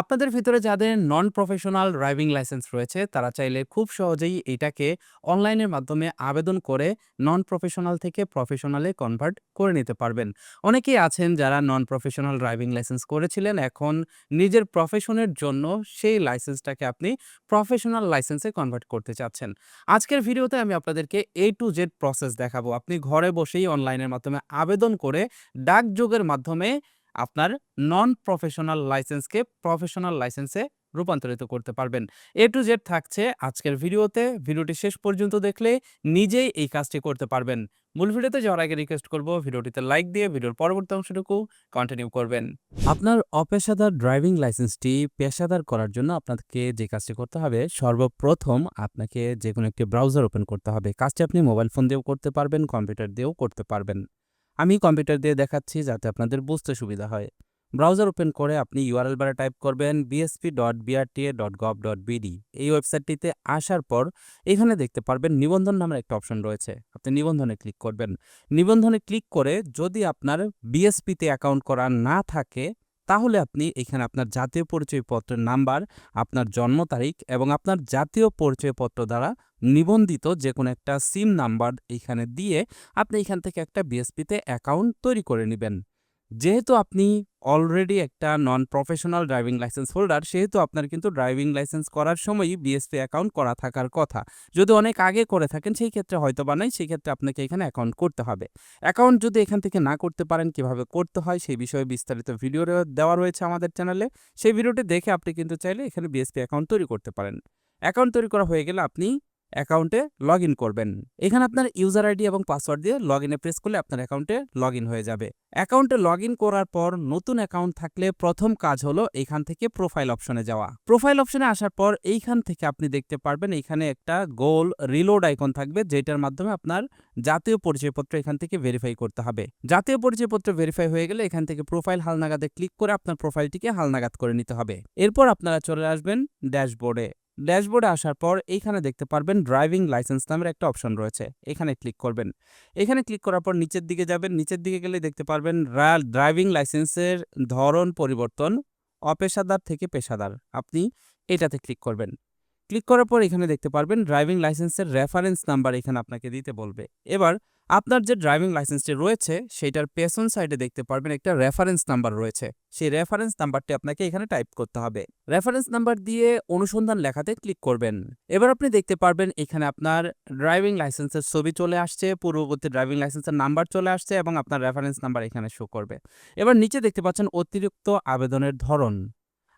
আপনাদের ভিতরে যাদের নন প্রফেশনাল ড্রাইভিং লাইসেন্স রয়েছে, তারা চাইলে খুব সহজেই এটাকে অনলাইনের মাধ্যমে আবেদন করে নন প্রফেশনাল থেকে প্রফেশনালে কনভার্ট করে নিতে পারবেন। অনেকেই আছেন যারা নন প্রফেশনাল ড্রাইভিং লাইসেন্স করেছিলেন, এখন নিজের প্রফেশনের জন্য সেই লাইসেন্সটাকে আপনি প্রফেশনাল লাইসেন্সে কনভার্ট করতে চাচ্ছেন। আজকের ভিডিওতে আমি আপনাদেরকে এ টু জেড প্রসেস দেখাবো। আপনি ঘরে বসেই অনলাইনের মাধ্যমে আবেদন করে ডাকযোগের মাধ্যমে আপনার নন প্রফেশনাল লাইসেন্সকে প্রফেশনাল লাইসেন্সে রূপান্তরিত করতে পারবেন। এ টু জেড থাকছে আজকের ভিডিওতে। ভিডিওটি শেষ পর্যন্ত দেখলে নিজেই এই কাজটি করতে পারবেন। মূল ভিডিওতে যাওয়ার আগে রিকোয়েস্ট করব ভিডিওটিতে লাইক দিয়ে ভিডিওর পরবর্তী অংশটুকু কন্টিনিউ করবেন। আপনার অপেশাদার ড্রাইভিং লাইসেন্সটি পেশাদার করার জন্য আপনাকে যে কাজটি করতে হবে, সর্বপ্রথম আপনাকে যে কোনো একটি ব্রাউজার ওপেন করতে হবে। কাজটি আপনি মোবাইল ফোন দিয়েও করতে পারবেন কম্পিউটার দিয়েও করতে পারবেন। আমি কম্পিউটার দিয়ে দেখাচ্ছি যাতে আপনাদের বুঝতে সুবিধা হয়। ব্রাউজার ওপেন করে আপনি ইউআরএল বারে টাইপ করবেন BSP dot BRTA dot gov dot BD এই ওয়েবসাইটটিতে আসার পর এখানে দেখতে পারবেন নিবন্ধন নামের একটা অপশন রয়েছে। আপনি নিবন্ধনে ক্লিক করবেন। নিবন্ধনে ক্লিক করে যদি আপনার বিএসপিতে অ্যাকাউন্ট করা না থাকে তাহলে আপনি এখানে আপনার জাতীয় পরিচয়পত্রের নাম্বার, আপনার জন্ম তারিখ এবং আপনার জাতীয় পরিচয়পত্র দ্বারা নিবন্ধিত যে কোনো একটা সিম নাম্বার এখানে দিয়ে আপনি এখান থেকে একটা বিএসপিতে অ্যাকাউন্ট তৈরি করে নেবেন। যেহেতু আপনি অলরেডি একটা non professional driving licence holder সেহেতু আপনার কিন্তু ড্রাইভিং লাইসেন্স করার সময়ই বিএসপি অ্যাকাউন্ট করা থাকার কথা। যদি অনেক আগে করে থাকেন, সেই ক্ষেত্রে হয়তো বা নাই সেই ক্ষেত্রে আপনাকে এখানে অ্যাকাউন্ট করতে হবে। অ্যাকাউন্ট যদি এখান থেকে না করতে পারেন, কীভাবে করতে হয়, সেই বিষয়ে বিস্তারিত ভিডিও দেওয়া রয়েছে আমাদের চ্যানেলে সেই ভিডিওটি দেখে আপনি কিন্তু চাইলে এখানে বিএসপি অ্যাকাউন্ট তৈরি করতে পারেন। অ্যাকাউন্ট তৈরি করা হয়ে গেলে আপনি অ্যাকাউন্টে লগ করবেন। এখানে আপনার ইউজার আইডি এবং পাসওয়ার্ড দিয়ে লগ ইনে প্রেস করলে আপনার অ্যাকাউন্টে লগ হয়ে যাবে। অ্যাকাউন্টে লগ করার পর নতুন অ্যাকাউন্ট থাকলে প্রথম কাজ হলো এখান থেকে প্রোফাইল অপশনে যাওয়া। প্রোফাইল অপশনে আসার পর এইখান থেকে আপনি দেখতে পারবেন এখানে একটা গোল রিলোড আইকন থাকবে, যেটার মাধ্যমে আপনার জাতীয় পরিচয়পত্র এখান থেকে ভেরিফাই করতে হবে। জাতীয় পরিচয়পত্র ভেরিফাই হয়ে গেলে এখান থেকে প্রোফাইল হালনাগাদে ক্লিক করে আপনার প্রোফাইলটিকে হালনাগাদ করে নিতে হবে। এরপর আপনারা চলে আসবেন ড্যাশবোর্ডে। ড্যাশবোর্ডে আসার পর এইখানে দেখতে পারবেন ড্রাইভিং লাইসেন্স নামের একটা অপশন রয়েছে। এখানে ক্লিক করবেন। এখানে ক্লিক করার পর নিচের দিকে যাবেন। নিচের দিকে গেলে দেখতে পারবেন ড্রাইভিং লাইসেন্সের ধরন পরিবর্তন, অপেশাদার থেকে পেশাদার। আপনি এটাতে ক্লিক করবেন। ক্লিক করার পর এখানে দেখতে পারবেন ড্রাইভিং লাইসেন্সের রেফারেন্স নাম্বার এখানে আপনাকে দিতে বলবে। এবার আপনার যে ড্রাইভিং লাইসেন্সটি রয়েছে, সেইটার পেছন সাইডে দেখতে পারবেন একটা রেফারেন্স নাম্বার রয়েছে। সেই রেফারেন্স নাম্বারটি আপনাকে এখানে টাইপ করতে হবে। রেফারেন্স নাম্বার দিয়ে অনুসন্ধান লেখাতে ক্লিক করবেন। এবার আপনি দেখতে পারবেন এখানে আপনার ড্রাইভিং লাইসেন্সের ছবি চলে আসছে, পূর্ববর্তী ড্রাইভিং লাইসেন্সের নাম্বার চলে আসছে এবং আপনার রেফারেন্স নাম্বার এখানে শো করবে। এবার নিচে দেখতে পাচ্ছেন অতিরিক্ত আবেদনের ধরন।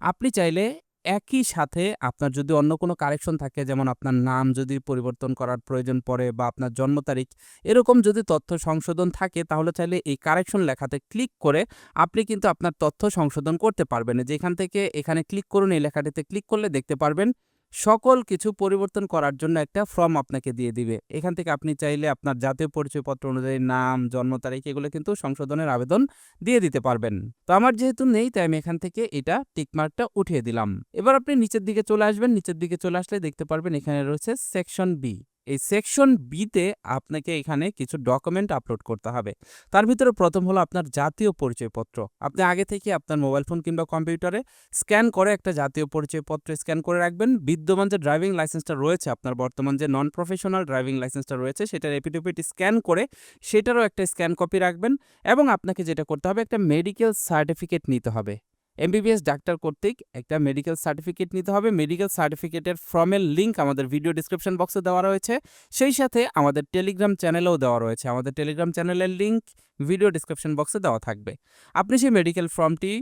আপনি চাইলে একই সাথে আপনার যদি অন্য কোনো কারেকশন থাকে, যেমন আপনার নাম যদি পরিবর্তন করার প্রয়োজন পড়ে বা আপনার জন্ম তারিখ, এরকম যদি তথ্য সংশোধন থাকে, তাহলে চাইলে এই কারেকশন লেখাতে ক্লিক করে আপনি কিন্তু আপনার তথ্য সংশোধন করতে পারবেন। যেখান থেকে এখানে ক্লিক করুন, এই লেখাটিতে ক্লিক করলে দেখতে পারবেন সকল কিছু পরিবর্তন করার জন্য একটা ফর্ম আপনাকে দিয়ে দিবে। এখান থেকে আপনি চাইলে আপনার জাতীয় পরিচয়পত্র অনুযায়ী নাম, জন্ম তারিখ এগুলো কিন্তু সংশোধনের আবেদন দিয়ে দিতে পারবেন। তো আমার যেহেতু নেই, তাই আমি এখান থেকে এটা টিকমার্কটা উঠিয়ে দিলাম। এবার আপনি নিচের দিকে চলে আসবেন। নিচের দিকে চলে আসলে দেখতে পারবেন এখানে রয়েছে সেকশন বি। এই সেকশন বিতে আপনাকে এখানে কিছু ডকুমেন্ট আপলোড করতে হবে। তার ভিতরে প্রথম হলো আপনার জাতীয় পরিচয়পত্র। আপনি আগে থেকে আপনার মোবাইল ফোন কিংবা কম্পিউটারে স্ক্যান করে একটা জাতীয় পরিচয়পত্র স্ক্যান করে রাখবেন। বিদ্যমান যে ড্রাইভিং লাইসেন্সটা রয়েছে, আপনার বর্তমান যে নন প্রফেশনাল ড্রাইভিং লাইসেন্সটা রয়েছে, সেটার এপিটোপিটি স্ক্যান করে সেটারও একটা স্ক্যান কপি রাখবেন এবং আপনাকে যেটা করতে হবে, একটা মেডিকেল সার্টিফিকেট নিতে হবে। এমবিবিএস ডাক্তার কর্তৃক একটা মেডিকেল সার্টিফিকেট নিতে হবে। মেডিকেল সার্টিফিকেটের ফর্মের লিঙ্ক আমাদের ভিডিও ডিসক্রিপশন বক্সে দেওয়া রয়েছে। সেই সাথে আমাদের টেলিগ্রাম চ্যানেলেও দেওয়া রয়েছে। আমাদের টেলিগ্রাম চ্যানেলের লিঙ্ক ভিডিও ডিসক্রিপশন বক্সে দেওয়া থাকবে। আপনি সেই মেডিকেল ফর্মটি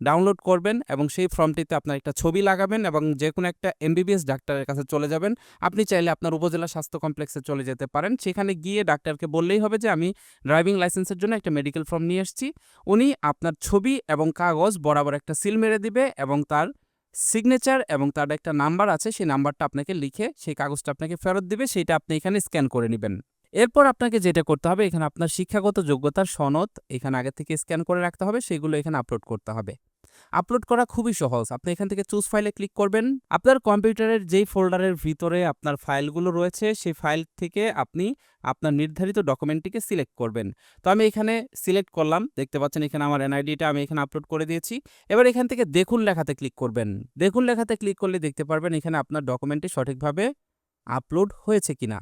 ডাউনলোড করবেন এবং সেই ফর্মটিতে আপনার একটা ছবি লাগাবেন এবং যে কোনো একটা এমবিবিএস ডাক্তারের কাছে চলে যাবেন। আপনি চাইলে আপনার উপজেলা স্বাস্থ্য কমপ্লেক্সে চলে যেতে পারেন। সেখানে গিয়ে ডাক্তারকে বললেই হবে যে, আমি ড্রাইভিং লাইসেন্সের জন্য একটা মেডিকেল ফর্ম নিয়ে এসেছি। উনি আপনার ছবি এবং কাগজ বরাবর একটা সিল মেরে দিবে এবং তার সিগনেচার এবং তার একটা নাম্বার আছে, সেই নাম্বারটা আপনাকে লিখে সেই কাগজটা আপনাকে ফেরত দিবে সেটা আপনি এখানে স্ক্যান করে নেবেন। এরপর আপনাকে যেটা করতে হবে, এখানে আপনার শিক্ষাগত যোগ্যতার সনদ এখানে আগে থেকে স্ক্যান করে রাখতে হবে, সেগুলো এখানে আপলোড করতে হবে। আপলোড করা খুবই সহজ। আপনি এখান থেকে চুজ ফাইলে ক্লিক করবেন। আপনার কম্পিউটারের যেই ফোল্ডারের ভিতরে আপনার ফাইলগুলো রয়েছে, সেই ফাইল থেকে আপনি আপনার নির্ধারিত ডকুমেন্টটিকে সিলেক্ট করবেন। তো আমি এখানে সিলেক্ট করলাম। দেখতে পাচ্ছেন এখানে আমার এনআইডিটা আমি এখানে আপলোড করে দিয়েছি। এবার এখান থেকে দেখুন লেখাতে ক্লিক করবেন। দেখুন লেখাতে ক্লিক করলে দেখতে পারবেন এখানে আপনার ডকুমেন্টটি সঠিকভাবে আপলোড হয়েছে কিনা।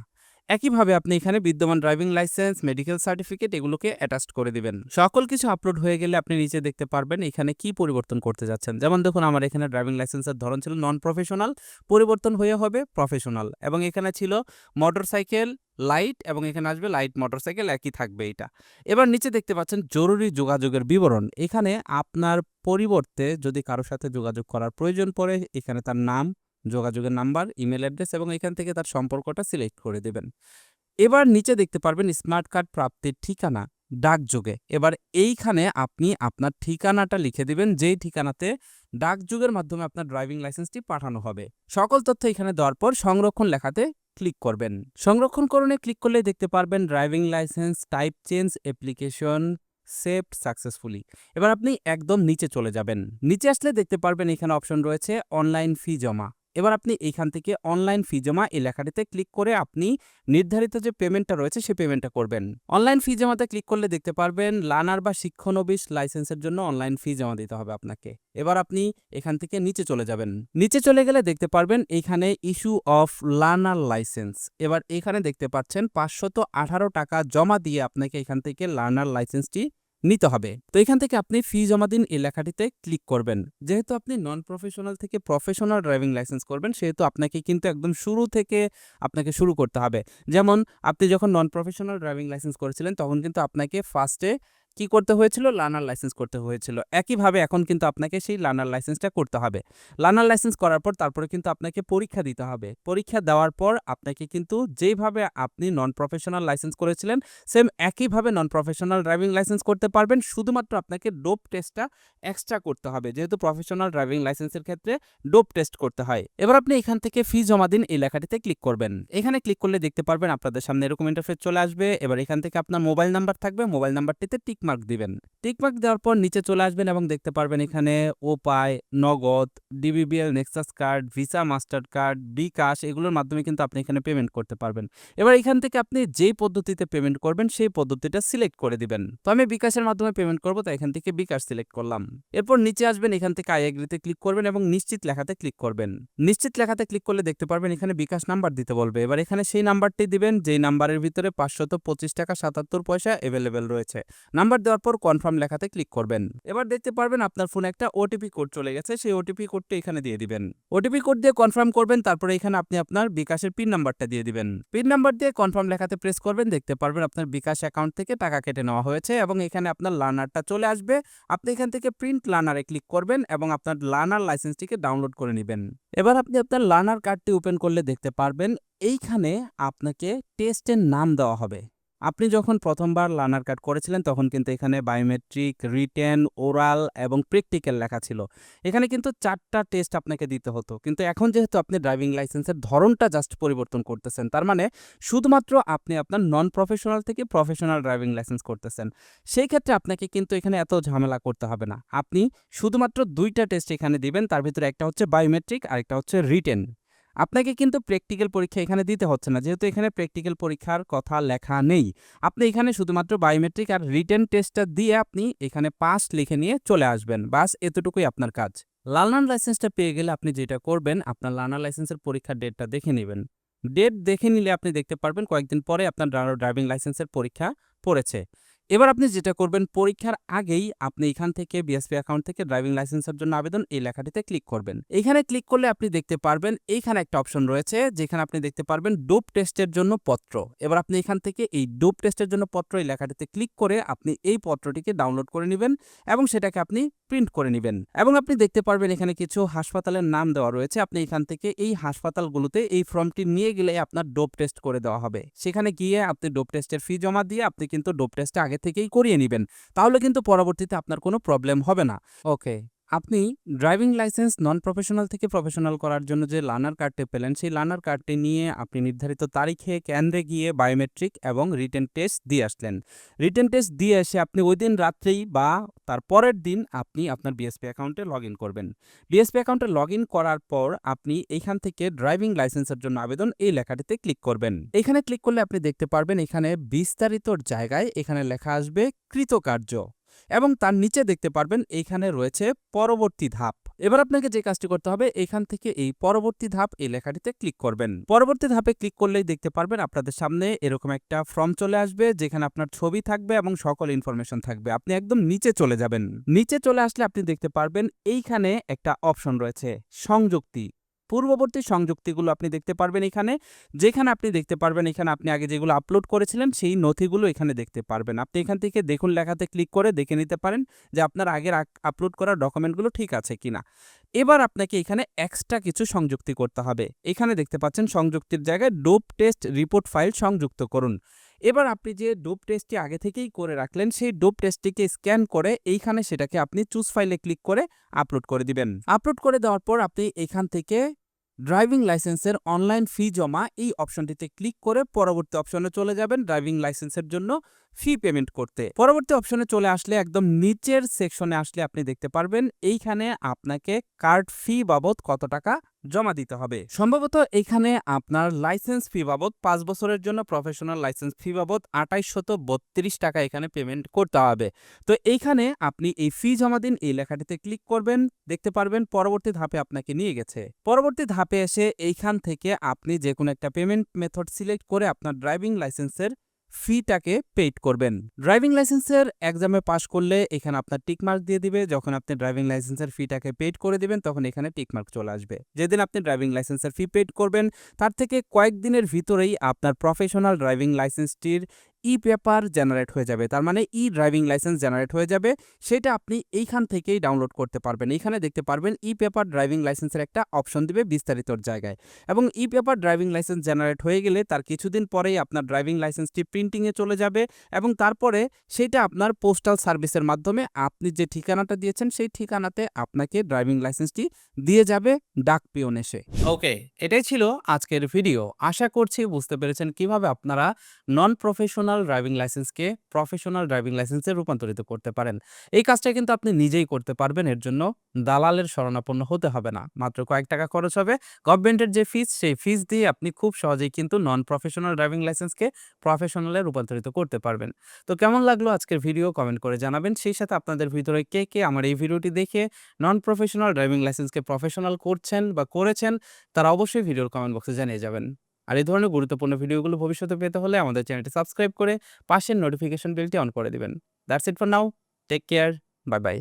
একইভাবে আপনি এখানে বিদ্যমান ড্রাইভিং লাইসেন্স, মেডিকেল সার্টিফিকেট এগুলোকে অ্যাটাচ করে দিবেন। সকল কিছু আপলোড হয়ে গেলে আপনি নিচে দেখতে পারবেন এখানে কি পরিবর্তন করতে যাচ্ছেন। যেমন দেখুন, আমার এখানে ড্রাইভিং লাইসেন্সের ধরন ছিল নন প্রফেশনাল পরিবর্তন হয়ে হবে প্রফেশনাল এবং এখানে ছিল মোটরসাইকেল লাইট এবং এখানে আসবে লাইট মোটরসাইকেল একই থাকবে এটা। এবার নিচে দেখতে পাচ্ছেন জরুরি যোগাযোগের বিবরণ। এখানে আপনার পরিবর্তে যদি কারোর সাথে যোগাযোগ করার প্রয়োজন পড়ে, এখানে তার নাম যোগাযোগের নাম্বার, ইমেল অ্যাড্রেস এবং এখান থেকে তার সম্পর্কটা সিলেক্ট করে দেবেন। এবার নিচে দেখতে পারবেন স্মার্ট কার্ড প্রাপ্তির ঠিকানা, ডাকযোগে। এবার এইখানে আপনি আপনার ঠিকানাটা লিখে দিবেন, যেই ঠিকানাতে ডাকযোগের মাধ্যমে আপনার ড্রাইভিং লাইসেন্সটি পাঠানো হবে। সকল তথ্য এখানে দেওয়ার পর সংরক্ষণ লেখাতে ক্লিক করবেন। সংরক্ষণকরণে ক্লিক করলে দেখতে পারবেন driving licence, type change, application saved successfully. এবার আপনি একদম নিচে চলে যাবেন। নিচে আসলে দেখতে পারবেন এখানে অপশন রয়েছে অনলাইন ফি জমা। এবার আপনি এইখান থেকে অনলাইন ফি জমা এই লেখাটিতে ক্লিক করে আপনি নির্ধারিত যে পেমেন্টটা রয়েছে সেই পেমেন্টটা করবেন। অনলাইন ফি জমাতে ক্লিক করলে দেখতে পারবেন লার্নার বা শিক্ষানবিশ লাইসেন্সের জন্য অনলাইন ফি জমা দিতে হবে আপনাকে। এবার আপনি এখান থেকে নিচে চলে যাবেন। নিচে চলে গেলে দেখতে পারবেন এখানে ইস্যু অফ লার্নার লাইসেন্স এবার এখানে দেখতে পাচ্ছেন পাঁচশত আঠারো টাকা জমা দিয়ে আপনাকে এখান থেকে লার্নার লাইসেন্সটি নিতে হবে। তো এখান থেকে আপনি ফি জমা দিন এই লেখাটিতে ক্লিক করবেন। যেহেতু আপনি নন প্রফেশনাল থেকে প্রফেশনাল ড্রাইভিং লাইসেন্স করবেন, সেহেতু আপনাকে কিন্তু একদম শুরু থেকে আপনাকে শুরু করতে হবে। যেমন, আপনি যখন নন প্রফেশনাল ড্রাইভিং লাইসেন্স করেছিলেন, তখন কিন্তু আপনাকে ফার্স্টে কি করতে হয়েছিল? লার্নার লাইসেন্স করতে হয়েছিল। একইভাবে এখন কিন্তু আপনাকে সেই লার্নার লাইসেন্সটা করতে হবে। লার্নার লাইসেন্স করার পর তারপরে কিন্তু আপনাকে পরীক্ষা দিতে হবে। পরীক্ষা দেওয়ার পর আপনাকে কিন্তু যেইভাবে আপনি নন প্রফেশনাল লাইসেন্স করেছিলেন সেম একইভাবে নন প্রফেশনাল ড্রাইভিং লাইসেন্স করতে পারবেন। শুধুমাত্র আপনাকে ডোপ টেস্টটা এক্সট্রা করতে হবে। যেহেতু প্রফেশনাল ড্রাইভিং লাইসেন্সের ক্ষেত্রে ডোপ টেস্ট করতে হয়। এবার আপনি এখান থেকে ফি জমা দিন এই লেখাটিতে ক্লিক করবেন। এখানে ক্লিক করলে দেখতে পারবেন আপনাদের সামনে এরকম ইন্টারফেস চলে আসবে। এবার এখান থেকে আপনার মোবাইল নাম্বার থাকবে। মোবাইল নাম্বারটিতে টিক মার্ক দিবেন। টিক মার্ক দেওয়ার পর নিচে চলে আসবেন এবং দেখতে পারবেন এখানে ওপাই Nagad, DBBL, Nexus card, Visa, Mastercard bKash এগুলোর মাধ্যমে কিন্তু আপনি এখানে পেমেন্ট করতে পারবেন। এবার এখান থেকে আপনি যেই পদ্ধতিতে পেমেন্ট করবেন সেই পদ্ধতিটা সিলেক্ট করে দিবেন। তো আমি বিকাশের মাধ্যমে পেমেন্ট করব, তাই এখান থেকে বিকাশ সিলেক্ট করলাম। এরপর নিচে আসবেন, এখান থেকে আই এগ্রিতে ক্লিক করবেন এবং নিশ্চিত লেখাতে ক্লিক করবেন। নিশ্চিত লেখাতে ক্লিক করলে দেখতে পারবেন এখানে বিকাশ নাম্বার দিতে বলবে। এবার এখানে সেই নাম্বারটি দিবেন, যেই নাম্বারের ভিতরে পাঁচশত পঁচিশ টাকা সাতাত্তর পয়সা অ্যাভেলেবেল রয়েছে। নাম্বার দেওয়ার পর কনফার্ম লেখাতে ক্লিক করবেন। এবার দেখতে পারবেন আপনার ফোনে একটা ওটিপি কোড চলে গেছে, সেই ওটিপি কোডটি এখানে দিয়ে দিবেন। ওটিপি কোড দিয়ে কনফার্ম করবেন, তারপরে এখানে আপনি আপনার বিকাশের পিন নাম্বারটা দিয়ে দিবেন। পিন নাম্বার দিয়ে কনফার্ম লেখাতে প্রেস করবেন, দেখতে পারবেন আপনার বিকাশ অ্যাকাউন্ট থেকে টাকা কেটে নেওয়া হয়েছে এবং এখানে আপনার লার্নারটা চলে আসবে। আপনি এখান থেকে প্রিন্ট লার্নারে ক্লিক করবেন এবং আপনার লার্নার লাইসেন্সটিকে ডাউনলোড করে নেবেন। এবার আপনি আপনার লার্নার কার্ডটি ওপেন করলে দেখতে পারবেন, এইখানে আপনাকে টেস্টের নাম দেওয়া হবে। আপনি যখন প্রথমবার লার্নার কার্ড করেছিলেন, তখন কিন্তু এখানে বায়োমেট্রিক, রিটেন, ওরাল এবং প্র্যাকটিক্যাল লেখা ছিল। এখানে কিন্তু চারটা টেস্ট আপনাকে দিতে হতো। কিন্তু এখন যেহেতু আপনি ড্রাইভিং লাইসেন্সের ধরনটা জাস্ট পরিবর্তন করতেছেন, তার মানে শুধুমাত্র আপনি আপনার নন প্রফেশনাল থেকে প্রফেশনাল ড্রাইভিং লাইসেন্স করতেছেন, সেই ক্ষেত্রে আপনাকে কিন্তু এখানে এত ঝামেলা করতে হবে না। আপনি শুধুমাত্র দুইটা টেস্ট এখানে দিবেন, তার ভিতরে একটা হচ্ছে বায়োমেট্রিক আর একটা হচ্ছে রিটেন। আপনাকে কিন্তু প্র্যাকটিক্যাল পরীক্ষা এখানে দিতে হচ্ছে না। যেহেতু এখানে প্র্যাকটিক্যাল পরীক্ষার কথা লেখা নেই। আপনি এখানে শুধুমাত্র বায়োমেট্রিক আর রিটেন টেস্টটা দিয়ে আপনি এখানে পাস লিখে নিয়ে চলে আসবেন। বাস এতটুকুই আপনার কাজ। লার্নার লাইসেন্সটা পেয়ে গেলে আপনি যেটা করবেন, আপনার লার্নার লাইসেন্সের পরীক্ষার ডেটটা দেখে নেবেন। ডেট দেখে নিলে আপনি দেখতে পারবেন কয়েকদিন পরে আপনার ড্রাইভিং লাইসেন্সের পরীক্ষা পড়েছে। এবার আপনি যেটা করবেন, পরীক্ষার আগেই আপনি এখান থেকে বিএসপি অ্যাকাউন্ট থেকে ড্রাইভিং লাইসেন্সের জন্য আবেদন এই লেখাটিতে ক্লিক করবেন। এখানে ক্লিক করলে আপনি দেখতে পারবেন এইখানে একটা অপশন রয়েছে, যেখানে আপনি দেখতে পারবেন ডোপ টেস্টের জন্য পত্র। এবার আপনি এখান থেকে এই ডোপ টেস্টের জন্য পত্র এই লেখাটিতে ক্লিক করে আপনি এই পত্রটিকে ডাউনলোড করে নেবেন এবং সেটাকে আপনি প্রিন্ট করে নেবেন। এবং আপনি দেখতে পারবেন এখানে কিছু হাসপাতালের নাম দেওয়া রয়েছে, আপনি এখান থেকে এই হাসপাতালগুলোতে এই ফর্মটি নিয়ে গেলে আপনার ডোপ টেস্ট করে দেওয়া হবে। সেখানে গিয়ে আপনি ডোপ টেস্টের ফি জমা দিয়ে আপনি কিন্তু ডোপ টেস্টে আগে থেকেই করিয়ে নেবেন। তাহলে কিন্তু পরবর্তীতে আপনার কোনো প্রবলেম হবে না। ওকে আপনি ড্রাইভিং লাইসেন্স নন প্রফেশনাল থেকে প্রফেশনাল করার জন্য যে লার্নার কার্ডটি পেলেন, সেই লার্নার কার্ডটি নিয়ে আপনি নির্ধারিত তারিখে কেন্দ্রে গিয়ে বায়োমেট্রিক এবং রিটেন টেস্ট দিয়ে আসলেন। রিটেন টেস্ট দিয়ে এসে আপনি ওই দিন রাত্রেই বা তার পরের দিন আপনি আপনার বিএসপি অ্যাকাউন্টে লগ ইন করবেন। বিএসপি অ্যাকাউন্টে লগ ইন করার পর আপনি এইখান থেকে ড্রাইভিং লাইসেন্সের জন্য আবেদন এই লেখাটিতে ক্লিক করবেন। এখানে ক্লিক করলে আপনি দেখতে পারবেন এখানে বিস্তারিত জায়গায় এখানে লেখা আসবে কৃতকার্য। এবং তার নিচে দেখতে পারবেন এইখানে রয়েছে পরবর্তী ধাপ। এবার আপনাকে যে কাজটি করতে হবে, এখান থেকে এই পরবর্তী ধাপ এই লেখাটিতে ক্লিক করবেন। পরবর্তী ধাপে ক্লিক করলেই দেখতে পারবেন আপনাদের সামনে এরকম একটা ফর্ম চলে আসবে, যেখানে আপনার ছবি থাকবে এবং সকল ইনফরমেশন থাকবে। আপনি একদম নিচে চলে যাবেন। নিচে চলে আসলে আপনি দেখতে পারবেন এইখানে একটা অপশন রয়েছে সংযুক্তি। পূর্ববর্তী সংযুক্তিগুলো আপনি দেখতে পারবেন এখানে। যেখানে আপনি দেখতে পারবেন এখানে আপনি আগে যেগুলো আপলোড করেছিলেন, সেই নথিগুলো এখানে দেখতে পারবেন। আপনি এখান থেকে দেখুন লেখাতে ক্লিক করে দেখে নিতে পারেন যে আপনার আগের আপলোড করা ডকুমেন্টগুলো ঠিক আছে কিনা। এবার আপনাকে এখানে এক্সট্রা কিছু সংযুক্তি করতে হবে। এখানে দেখতে পাচ্ছেন সংযুক্তির জায়গায় ডোপ টেস্ট রিপোর্ট ফাইল সংযুক্ত করুন। এবার আপনি যে ডোপ টেস্টটি আগে থেকেই করে রাখলেন, সেই ডোপ টেস্টটিকে স্ক্যান করে এইখানে সেটাকে আপনি চুজ ফাইলে ক্লিক করে আপলোড করে দিবেন। আপলোড করে দেওয়ার পর আপনি এখান থেকে ড্রাইভিং লাইসেন্সের অনলাইন ফি জমা এই অপশনটিতে ক্লিক করে পরবর্তী অপশনে চলে যাবেন ড্রাইভিং লাইসেন্সের জন্য। ফি পেমেন্ট করতে। পরবর্তী অপশনে চলে আসলে একদম নিচের সেকশনে আসলে আপনি দেখতে পারবেন, এইখানে আপনাকে কার্ড ফি বাবদ কত টাকা জমা দিতে হবে। সম্ভবত এখানে আপনার লাইসেন্স ফি বাবদ পাঁচ বছরের জন্য প্রফেশনাল লাইসেন্স ফি বাবদ আঠাইশশত বত্রিশ টাকা এখানে পেমেন্ট করতে হবে। তো এইখানে আপনি এই ফি জমা দিন, এই লেখাটিতে ক্লিক করবেন, দেখতে পারবেন পরবর্তী ধাপে আপনাকে নিয়ে গেছে। পরবর্তী ধাপে এসে এইখান থেকে আপনি যে কোনো একটা পেমেন্ট মেথড সিলেক্ট করে আপনার ড্রাইভিং লাইসেন্সের ফিটাকে পেইড করবেন। ড্রাইভিং লাইসেন্সের এক্সামে পাশ করলে এখানে আপনার টিকমার্ক দিয়ে দিবে। যখন আপনি ড্রাইভিং লাইসেন্সের ফিটাকে পেইড করে দিবেন, তখন এখানে টিকমার্ক চলে আসবে। যেদিন আপনি ড্রাইভিং লাইসেন্সের ফি পেইড করবেন, তার থেকে কয়েকদিনের ভিতরেই আপনার প্রফেশনাল ড্রাইভিং লাইসেন্সটির ই পেপার জেনারেট হয়ে যাবে। তার মানে ই ড্রাইভিং লাইসেন্স জেনারেট হয়ে যাবে। সেটা আপনি এইখান থেকেই ডাউনলোড করতে পারবেন। এইখানে দেখতে পারবেন ই পেপার ড্রাইভিং লাইসেন্সের একটা অপশন দিবে বিস্তারিতর জায়গায়। এবং e paper driving licence generate হয়ে গেলে তার কিছুদিন পরেই আপনার ড্রাইভিং লাইসেন্সটি প্রিন্টিংয়ে চলে যাবে এবং তারপরে সেটা আপনার পোস্টাল সার্ভিসের মাধ্যমে আপনি যে ঠিকানাটা দিয়েছেন সেই ঠিকানাতে আপনাকে ড্রাইভিং লাইসেন্সটি দিয়ে যাবে ডাক পিয়ন এসে। ওকে, এটাই ছিল আজকের ভিডিও। আশা করছি বুঝতে পেরেছেন কীভাবে আপনারা নন প্রফেশনাল ড্রাইভিং লাইসেন্সকে প্রফেশনাল ড্রাইভিং লাইসেন্সে রূপান্তরিত করতে পারেন। এই কাজটা কিন্তু আপনি নিজেই করতে পারবেন, এর জন্য দালালের শরণাপন্ন হতে হবে না। মাত্র কয়েক টাকা খরচ হবে। গভর্নমেন্টের যে ফিস সেই ফিস দিয়ে আপনি খুব সহজেই কিন্তু নন প্রফেশনাল ড্রাইভিং লাইসেন্সকে প্রফেশনালে রূপান্তরিত করতে পারবেন। তো কেমন লাগল আজকের ভিডিও কমেন্ট করে জানাবেন। সেই সাথে আপনাদের ভিতরে কে কে আমার এই ভিডিওটি দেখে নন প্রফেশনাল ড্রাইভিং লাইসেন্সকে প্রফেশনাল করছেন বা করেছেন, তারা অবশ্যই ভিডিওর কমেন্ট বক্সে জানিয়ে যাবেন। আর এই ধরনের গুরুত্বপূর্ণ ভিডিওগুলো ভবিষ্যতে পেতে হলে আমাদের চ্যানেলটি সাবস্ক্রাইব করে পাশের নোটিফিকেশন বেলটি অন করে দিবেন। That's it for now take care bye bye